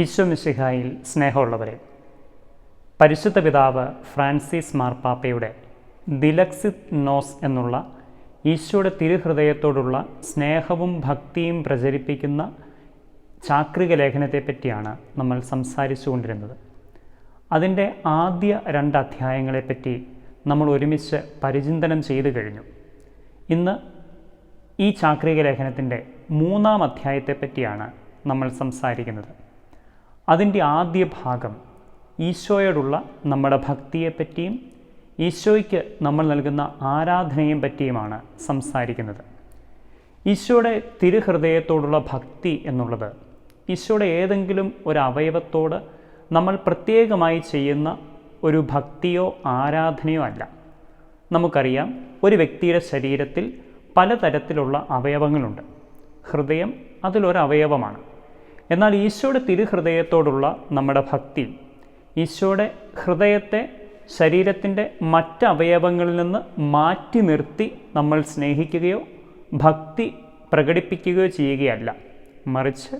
ഈശോ മിശിഹായിൽ സ്നേഹമുള്ളവരെ പരിശുദ്ധ പിതാവ് ഫ്രാൻസിസ് മാർപ്പാപ്പയുടെ ദിലക്സിത് നോസ് എന്നുള്ള ഈശോയുടെ തിരുഹൃദയത്തോടുള്ള സ്നേഹവും ഭക്തിയും പ്രചരിപ്പിക്കുന്ന ചാക്രിക ലേഖനത്തെപ്പറ്റിയാണ് നമ്മൾ സംസാരിച്ചു കൊണ്ടിരുന്നത് അതിന്റെ ആദ്യ രണ്ട് അധ്യായങ്ങളെപ്പറ്റി നമ്മൾ ഒരുമിച്ച് പരിചിന്തനം ചെയ്തു കഴിഞ്ഞു. ഇന്ന് ഈ ചാക്രിക ലേഖനത്തിന്റെ മൂന്നാം അധ്യായത്തെപ്പറ്റിയാണ് നമ്മൾ സംസാരിക്കുന്നത്. അതിന്റെ ആദ്യ ഭാഗം ഈശോയോടുള്ള നമ്മുടെ ഭക്തിയെപ്പറ്റിയും ഈശോയ്ക്ക് നമ്മൾ നൽകുന്ന ആരാധനയെ പറ്റിയുമാണ് സംസാരിക്കുന്നത്. ഈശോയുടെ തിരുഹൃദയത്തോടുള്ള ഭക്തി എന്നുള്ളത് ഈശോയുടെ ഏതെങ്കിലും ഒരു അവയവത്തോട് നമ്മൾ പ്രത്യേകമായി ചെയ്യുന്ന ഒരു ഭക്തിയോ ആരാധനയോ അല്ല. നമുക്കറിയാം ഒരു വ്യക്തിയുടെ ശരീരത്തിൽ പലതരത്തിലുള്ള അവയവങ്ങളുണ്ട്. ഹൃദയം അതിലൊരു അവയവമാണ് എന്നാൽ ഈശോയുടെ തിരുഹൃദയത്തോടുള്ള നമ്മുടെ ഭക്തി ഈശോയുടെ ഹൃദയത്തെ ശരീരത്തിന്റെ മറ്റ് അവയവങ്ങളിൽ നിന്ന് മാറ്റി നിർത്തി നമ്മൾ സ്നേഹിക്കുകയോ ഭക്തി പ്രകടിപ്പിക്കുകയോ ചെയ്യുകയല്ല. മറിച്ച്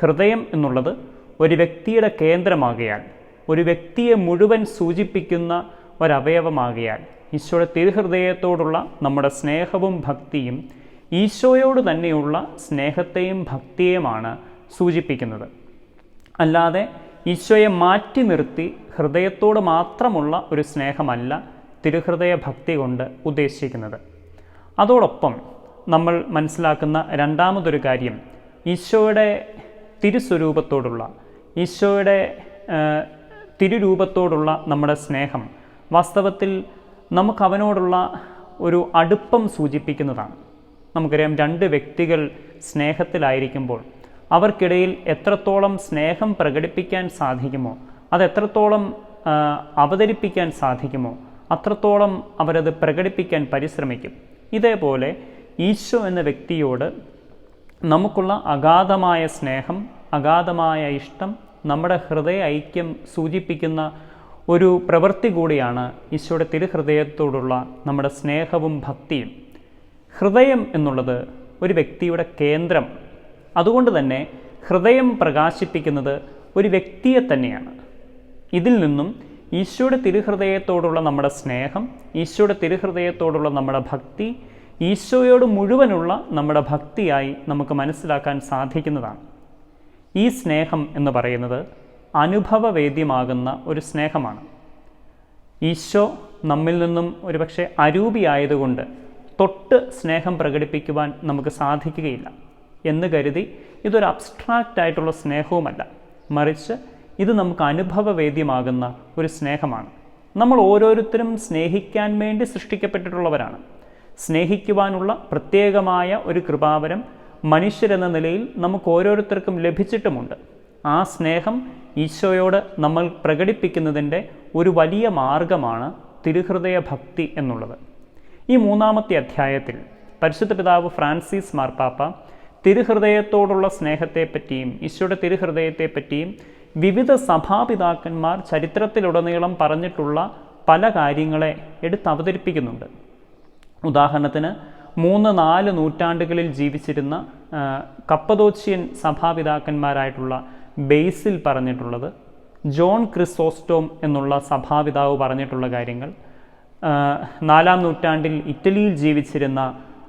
ഹൃദയം എന്നുള്ളത് ഒരു വ്യക്തിയുടെ കേന്ദ്രമാകയാൽ ഒരു വ്യക്തിയെ മുഴുവൻ സൂചിപ്പിക്കുന്ന ഒരവയവമാകയാൽ ഈശോയുടെ തിരുഹൃദയത്തോടുള്ള നമ്മുടെ സ്നേഹവും ഭക്തിയും ഈശോയോട് തന്നെയുള്ള സ്നേഹത്തെയും ഭക്തിയെയുമാണ് സൂചിപ്പിക്കുന്നത്. അല്ലാതെ ഈശോയെ മാറ്റി നിർത്തി ഹൃദയത്തോട് മാത്രമുള്ള ഒരു സ്നേഹമല്ല തിരുഹൃദയ ഭക്തി കൊണ്ട് ഉദ്ദേശിക്കുന്നത്. അതോടൊപ്പം നമ്മൾ മനസ്സിലാക്കുന്ന രണ്ടാമതൊരു കാര്യം ഈശോയുടെ തിരുസ്വരൂപത്തോടുള്ള ഈശോയുടെ തിരുരൂപത്തോടുള്ള നമ്മുടെ സ്നേഹം വാസ്തവത്തിൽ നമുക്ക് അവനോടുള്ള ഒരു അടുപ്പം സൂചിപ്പിക്കുന്നതാണ്. നമുക്കറിയാം രണ്ട് വ്യക്തികൾ സ്നേഹത്തിലായിരിക്കുമ്പോൾ അവർക്കിടയിൽ എത്രത്തോളം സ്നേഹം പ്രകടിപ്പിക്കാൻ സാധിക്കുമോ അത് എത്രത്തോളം അവതരിപ്പിക്കാൻ സാധിക്കുമോ അത്രത്തോളം അവരത് പ്രകടിപ്പിക്കാൻ പരിശ്രമിക്കും. ഇതേപോലെ ഈശോ എന്ന വ്യക്തിയോട് നമുക്കുള്ള അഗാധമായ സ്നേഹം അഗാധമായ ഇഷ്ടം നമ്മുടെ ഹൃദയ ഐക്യം സൂചിപ്പിക്കുന്ന ഒരു പ്രവൃത്തി കൂടിയാണ് ഈശോയുടെ തിരുഹൃദയത്തോടുള്ള നമ്മുടെ സ്നേഹവും ഭക്തിയും. ഹൃദയം എന്നുള്ളത് ഒരു വ്യക്തിയുടെ കേന്ദ്രം അതുകൊണ്ട് തന്നെ ഹൃദയം പ്രകാശിപ്പിക്കുന്നത് ഒരു വ്യക്തിയെ തന്നെയാണ്. ഇതിൽ നിന്നും ഈശോയുടെ തിരുഹൃദയത്തോടുള്ള നമ്മുടെ സ്നേഹം ഈശോയുടെ തിരുഹൃദയത്തോടുള്ള നമ്മുടെ ഭക്തി ഈശോയോട് മുഴുവനുള്ള നമ്മുടെ ഭക്തിയായി നമുക്ക് മനസ്സിലാക്കാൻ സാധിക്കുന്നതാണ്. ഈ സ്നേഹം എന്ന് പറയുന്നത് അനുഭവവേദ്യമാകുന്ന ഒരു സ്നേഹമാണ്. ഈശോ നമ്മിൽ നിന്നും ഒരുപക്ഷെ അരൂപിയായതുകൊണ്ട് തൊട്ട് സ്നേഹം പ്രകടിപ്പിക്കുവാൻ നമുക്ക് സാധിക്കുകയില്ല. എന്ന് കരുതി ഇതൊരു അബ്സ്ട്രാക്റ്റ് ആയിട്ടുള്ള സ്നേഹവുമല്ല. മറിച്ച് ഇത് നമുക്ക് അനുഭവവേദ്യമാകുന്ന ഒരു സ്നേഹമാണ്. നമ്മൾ ഓരോരുത്തരും സ്നേഹിക്കാൻ വേണ്ടി സൃഷ്ടിക്കപ്പെട്ടിട്ടുള്ളവരാണ്. സ്നേഹിക്കുവാനുള്ള പ്രത്യേകമായ ഒരു കൃപാവരം മനുഷ്യരെന്ന നിലയിൽ നമുക്ക് ഓരോരുത്തർക്കും ലഭിച്ചിട്ടുമുണ്ട്. ആ സ്നേഹം ഈശോയോട് നമ്മൾ പ്രകടിപ്പിക്കുന്നതിന്റെ ഒരു വലിയ മാർഗമാണ് തിരുഹൃദയ ഭക്തി എന്നുള്ളത്. ഈ മൂന്നാമത്തെ അധ്യായത്തിൽ പരിശുദ്ധ പിതാവ് ഫ്രാൻസിസ് മാർപ്പാപ്പ തിരുഹൃദയത്തോടുള്ള സ്നേഹത്തെപ്പറ്റിയും ഈശോയുടെ തിരുഹൃദയത്തെപ്പറ്റിയും വിവിധ സഭാപിതാക്കന്മാർ ചരിത്രത്തിലുടനീളം പറഞ്ഞിട്ടുള്ള പല കാര്യങ്ങളെ എടുത്ത് അവതരിപ്പിക്കുന്നുണ്ട്. ഉദാഹരണത്തിന് മൂന്ന് നാല് നൂറ്റാണ്ടുകളിൽ ജീവിച്ചിരുന്ന കപ്പദോച്ചിയൻ സഭാപിതാക്കന്മാരായിട്ടുള്ള ബേസിൽ പറഞ്ഞിട്ടുള്ളത് ജോൺ ക്രിസോസ്റ്റോം എന്നുള്ള സഭാപിതാവ് പറഞ്ഞിട്ടുള്ള കാര്യങ്ങൾ നാലാം നൂറ്റാണ്ടിൽ ഇറ്റലിയിൽ ജീവിച്ചിരുന്ന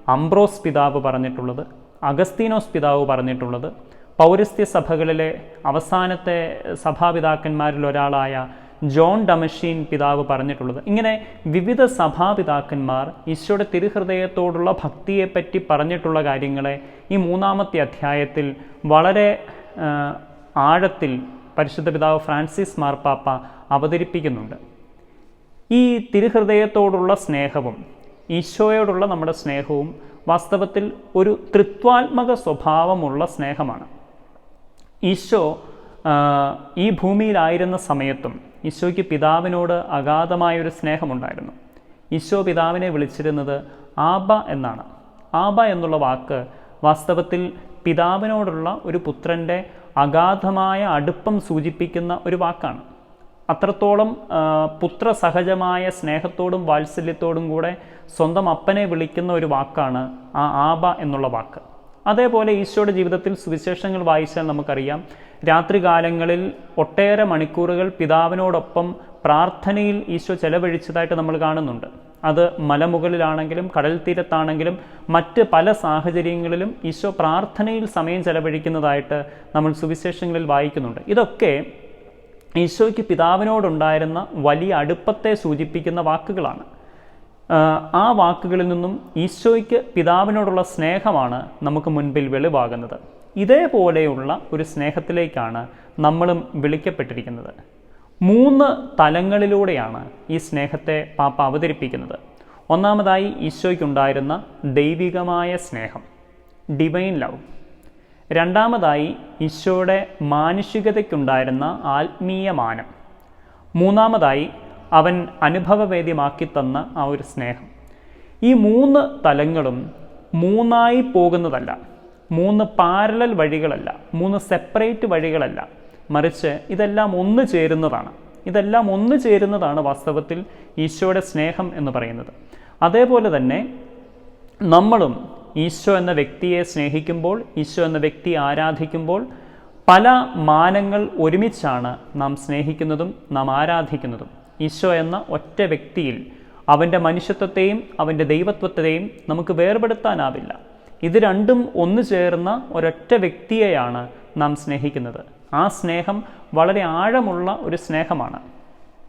അംബ്രോസ് പിതാവ് പറഞ്ഞിട്ടുള്ളത് അഗസ്തീനോസ് പിതാവ് പറഞ്ഞിട്ടുള്ളത്. പൗരസ്ത്യ സഭകളിലെ അവസാനത്തെ സഭാപിതാക്കന്മാരിൽ ഒരാളായ ജോൺ ഡമഷീൻ പിതാവ് പറഞ്ഞിട്ടുള്ളത്. ഇങ്ങനെ വിവിധ സഭാപിതാക്കന്മാർ ഈശോയുടെ തിരുഹൃദയത്തോടുള്ള ഭക്തിയെപ്പറ്റി പറഞ്ഞിട്ടുള്ള കാര്യങ്ങളെ ഈ മൂന്നാമത്തെ അധ്യായത്തിൽ വളരെ ആഴത്തിൽ പരിശുദ്ധ പിതാവ് ഫ്രാൻസിസ് മാർപ്പാപ്പ അവതരിപ്പിക്കുന്നുണ്ട്. ഈ തിരുഹൃദയത്തോടുള്ള സ്നേഹവും ഈശോയോടുള്ള നമ്മുടെ സ്നേഹവും വാസ്തവത്തിൽ ഒരു തൃത്വാത്മക സ്വഭാവമുള്ള സ്നേഹമാണ്. ഈശോ ഈ ഭൂമിയിലായിരുന്ന സമയത്തും ഈശോയ്ക്ക് പിതാവിനോട് അഗാധമായൊരു സ്നേഹമുണ്ടായിരുന്നു. ഈശോ പിതാവിനെ വിളിച്ചിരുന്നത് ആബ എന്നാണ്. ആബ എന്നുള്ള വാക്ക് വാസ്തവത്തിൽ പിതാവിനോടുള്ള ഒരു പുത്രന്റെ അഗാധമായ അടുപ്പം സൂചിപ്പിക്കുന്ന ഒരു വാക്കാണ്. അത്രത്തോളം പുത്രസഹജമായ സ്നേഹത്തോടും വാത്സല്യത്തോടും കൂടെ സ്വന്തം അപ്പനെ വിളിക്കുന്ന ഒരു വാക്കാണ് ആ ആബ എന്നുള്ള വാക്ക്. അതേപോലെ ഈശോയുടെ ജീവിതത്തിൽ സുവിശേഷങ്ങൾ വായിച്ചാൽ നമുക്കറിയാം രാത്രികാലങ്ങളിൽ ഒട്ടേറെ മണിക്കൂറുകൾ പിതാവിനോടൊപ്പം പ്രാർത്ഥനയിൽ ഈശോ ചെലവഴിച്ചതായിട്ട് നമ്മൾ കാണുന്നുണ്ട്. അത് മലമുകളിലാണെങ്കിലും കടൽ തീരത്താണെങ്കിലും മറ്റ് പല സാഹചര്യങ്ങളിലും ഈശോ പ്രാർത്ഥനയിൽ സമയം ചെലവഴിക്കുന്നതായിട്ട് നമ്മൾ സുവിശേഷങ്ങളിൽ വായിക്കുന്നുണ്ട്. ഇതൊക്കെ ഈശോയ്ക്ക് പിതാവിനോടുണ്ടായിരുന്ന വലിയ അടുപ്പത്തെ സൂചിപ്പിക്കുന്ന വാക്കുകളാണ്. ആ വാക്കുകളിൽ നിന്നും ഈശോയ്ക്ക് പിതാവിനോടുള്ള സ്നേഹമാണ് നമുക്ക് മുൻപിൽ വെളിവാകുന്നത്. ഇതേപോലെയുള്ള ഒരു സ്നേഹത്തിലേക്കാണ് നമ്മളും വിളിക്കപ്പെട്ടിരിക്കുന്നത്. മൂന്ന് തലങ്ങളിലൂടെയാണ് ഈ സ്നേഹത്തെ പാപ്പ അവതരിപ്പിക്കുന്നത്. ഒന്നാമതായി ഈശോയ്ക്കുണ്ടായിരുന്ന ദൈവികമായ സ്നേഹം ഡിവൈൻ ലവ് രണ്ടാമതായി ഈശോയുടെ മാനുഷികതയ്ക്കുണ്ടായിരുന്ന ആത്മീയ മാനം. മൂന്നാമതായി അവൻ അനുഭവവേദ്യമാക്കി തന്ന ആ ഒരു സ്നേഹം. ഈ മൂന്ന് തലങ്ങളും മൂന്നായി പോകുന്നതല്ല. മൂന്ന് പാരലൽ വഴികളല്ല. മൂന്ന് സെപ്പറേറ്റ് വഴികളല്ല. മറിച്ച് ഇതെല്ലാം ഒന്ന് ചേരുന്നതാണ്. ഇതെല്ലാം ഒന്ന് ചേരുന്നതാണ് വാസ്തവത്തിൽ ഈശോയുടെ സ്നേഹം എന്ന് പറയുന്നത്. അതേപോലെ തന്നെ നമ്മളും ഈശോ എന്ന വ്യക്തിയെ സ്നേഹിക്കുമ്പോൾ ഈശോ എന്ന വ്യക്തി ആരാധിക്കുമ്പോൾ പല മാനങ്ങൾ ഒരുമിച്ചാണ് നാം സ്നേഹിക്കുന്നതും നാം ആരാധിക്കുന്നതും. ഈശോ എന്ന ഒറ്റ വ്യക്തിയിൽ അവന്റെ മനുഷ്യത്വത്തെയും അവന്റെ ദൈവത്വത്തെയും നമുക്ക് വേർപെടുത്താനാവില്ല. ഇത് രണ്ടും ഒന്നു ചേർന്ന ഒരൊറ്റ വ്യക്തിയെയാണ് നാം സ്നേഹിക്കുന്നത്. ആ സ്നേഹം വളരെ ആഴമുള്ള ഒരു സ്നേഹമാണ്.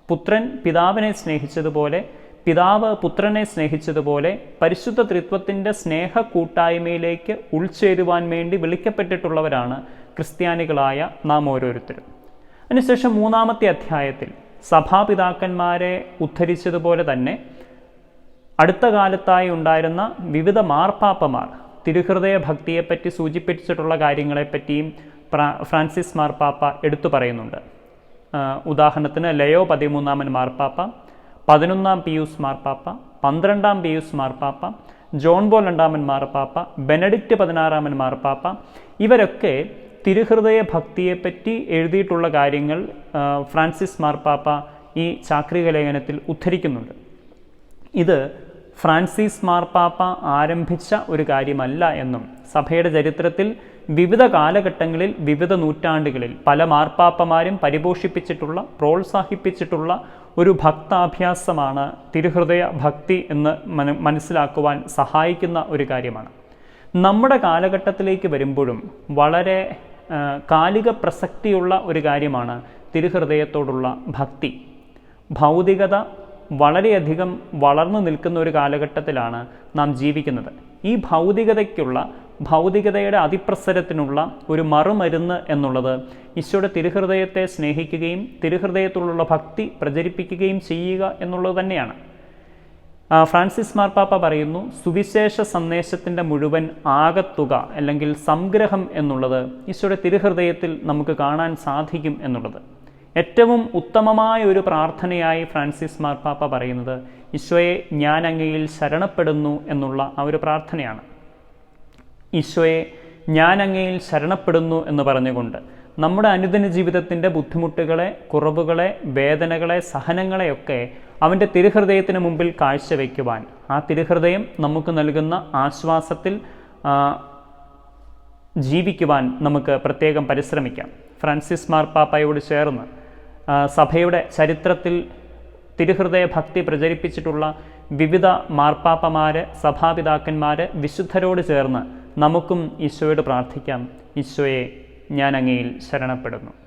പുത്രൻ പിതാവിനെ സ്നേഹിച്ചതുപോലെ പിതാവ് പുത്രനെ സ്നേഹിച്ചതുപോലെ പരിശുദ്ധ ത്രിത്വത്തിന്റെ സ്നേഹ കൂട്ടായ്മയിലേക്ക് ഉൾച്ചേരുവാൻ വേണ്ടി വിളിക്കപ്പെട്ടിട്ടുള്ളവരാണ് ക്രിസ്ത്യാനികളായ നാം ഓരോരുത്തരും. അതിനുശേഷം മൂന്നാമത്തെ അധ്യായത്തിൽ സഭാപിതാക്കന്മാരെ ഉദ്ധരിച്ചതുപോലെ തന്നെ അടുത്ത കാലത്തായി ഉണ്ടായിരുന്ന വിവിധ മാർപ്പാപ്പമാർ തിരുഹൃദയ ഭക്തിയെപ്പറ്റി സൂചിപ്പിച്ചിട്ടുള്ള കാര്യങ്ങളെപ്പറ്റിയും ഫ്രാൻസിസ് മാർപ്പാപ്പ എടുത്തു പറയുന്നുണ്ട്. ഉദാഹരണത്തിന് ലയോ പതിമൂന്നാമൻ മാർപ്പാപ്പ പതിനൊന്നാം പിയൂസ് മാർപ്പാപ്പ പന്ത്രണ്ടാം പിയൂസ് മാർപ്പാപ്പ ജോൺ ബോൾ രണ്ടാമൻ മാർപ്പാപ്പ ബെനഡിക്റ്റ് പതിനാറാമൻ മാർപ്പാപ്പ ഇവരൊക്കെ തിരുഹൃദയ ഭക്തിയെപ്പറ്റി എഴുതിയിട്ടുള്ള കാര്യങ്ങൾ ഫ്രാൻസിസ് മാർപ്പാപ്പ ഈ ചാക്രിക ലേഖനത്തിൽ ഉദ്ധരിക്കുന്നുണ്ട്. ഇത് ഫ്രാൻസിസ് മാർപ്പാപ്പ ആരംഭിച്ച ഒരു കാര്യമല്ല എന്നും സഭയുടെ ചരിത്രത്തിൽ വിവിധ കാലഘട്ടങ്ങളിൽ വിവിധ നൂറ്റാണ്ടുകളിൽ പല മാർപ്പാപ്പമാരും പരിപോഷിപ്പിച്ചിട്ടുള്ള പ്രോത്സാഹിപ്പിച്ചിട്ടുള്ള ഒരു ഭക്താഭ്യാസമാണ്. തിരുഹൃദയ ഭക്തി എന്ന് മന- മനസ്സിലാക്കുവാൻ സഹായിക്കുന്ന ഒരു കാര്യമാണ്. നമ്മുടെ കാലഘട്ടത്തിലേക്ക് വരുമ്പോഴും വളരെ കാലിക പ്രസക്തിയുള്ള ഒരു കാര്യമാണ് തിരുഹൃദയത്തോടുള്ള ഭക്തി. ഭൗതികത വളരെയധികം വളർന്നു നിൽക്കുന്ന ഒരു കാലഘട്ടത്തിലാണ് നാം ജീവിക്കുന്നത്. ഈ ഭൗതികതയ്ക്കുള്ള ഭൗതികതയുടെ അതിപ്രസരത്തിനുള്ള ഒരു മറുമരുന്ന് എന്നുള്ളത് ഈശോയുടെ തിരുഹൃദയത്തെ സ്നേഹിക്കുകയും തിരുഹൃദയത്തോടുള്ള ഭക്തി പ്രചരിപ്പിക്കുകയും ചെയ്യുക എന്നുള്ളത് തന്നെയാണ്. ഫ്രാൻസിസ് മാർപ്പാപ്പ പറയുന്നു സുവിശേഷ സന്ദേശത്തിന്റെ മുഴുവൻ ആകത്തുക അല്ലെങ്കിൽ സംഗ്രഹം എന്നുള്ളത് ഈശോയുടെ തിരുഹൃദയത്തിൽ നമുക്ക് കാണാൻ സാധിക്കും എന്നുള്ളത്. ഏറ്റവും ഉത്തമമായ ഒരു പ്രാർത്ഥനയായി ഫ്രാൻസിസ് മാർപ്പാപ്പ പറയുന്നത് ഈശോയെ ഞാൻ അങ്ങയിൽ ശരണപ്പെടുന്നു എന്നുള്ള ആ ഒരു പ്രാർത്ഥനയാണ്. ഈശോയെ ഞാൻ അങ്ങയിൽ ശരണപ്പെടുന്നു എന്ന് പറഞ്ഞുകൊണ്ട് നമ്മുടെ അനുദിന ജീവിതത്തിന്റെ ബുദ്ധിമുട്ടുകളെ കുറവുകളെ വേദനകളെ സഹനങ്ങളെയൊക്കെ അവന്റെ തിരുഹൃദയത്തിന് മുമ്പിൽ കാഴ്ചവെക്കുവാൻ ആ തിരുഹൃദയം നമുക്ക് നൽകുന്ന ആശ്വാസത്തിൽ ജീവിക്കുവാൻ നമുക്ക് പ്രത്യേകം പരിശ്രമിക്കാം. ഫ്രാൻസിസ് മാർപ്പാപ്പയോട് ചേർന്ന് സഭയുടെ ചരിത്രത്തിൽ തിരുഹൃദയ ഭക്തി പ്രചരിപ്പിച്ചിട്ടുള്ള വിവിധ മാർപ്പാപ്പമാർ സഭാപിതാക്കന്മാർ വിശുദ്ധരോട് ചേർന്ന് നമുക്കും ഈശോയോട് പ്രാർത്ഥിക്കാം. ഈശോയെ ഞാൻ അങ്ങയിൽ ശരണപ്പെടുന്നു.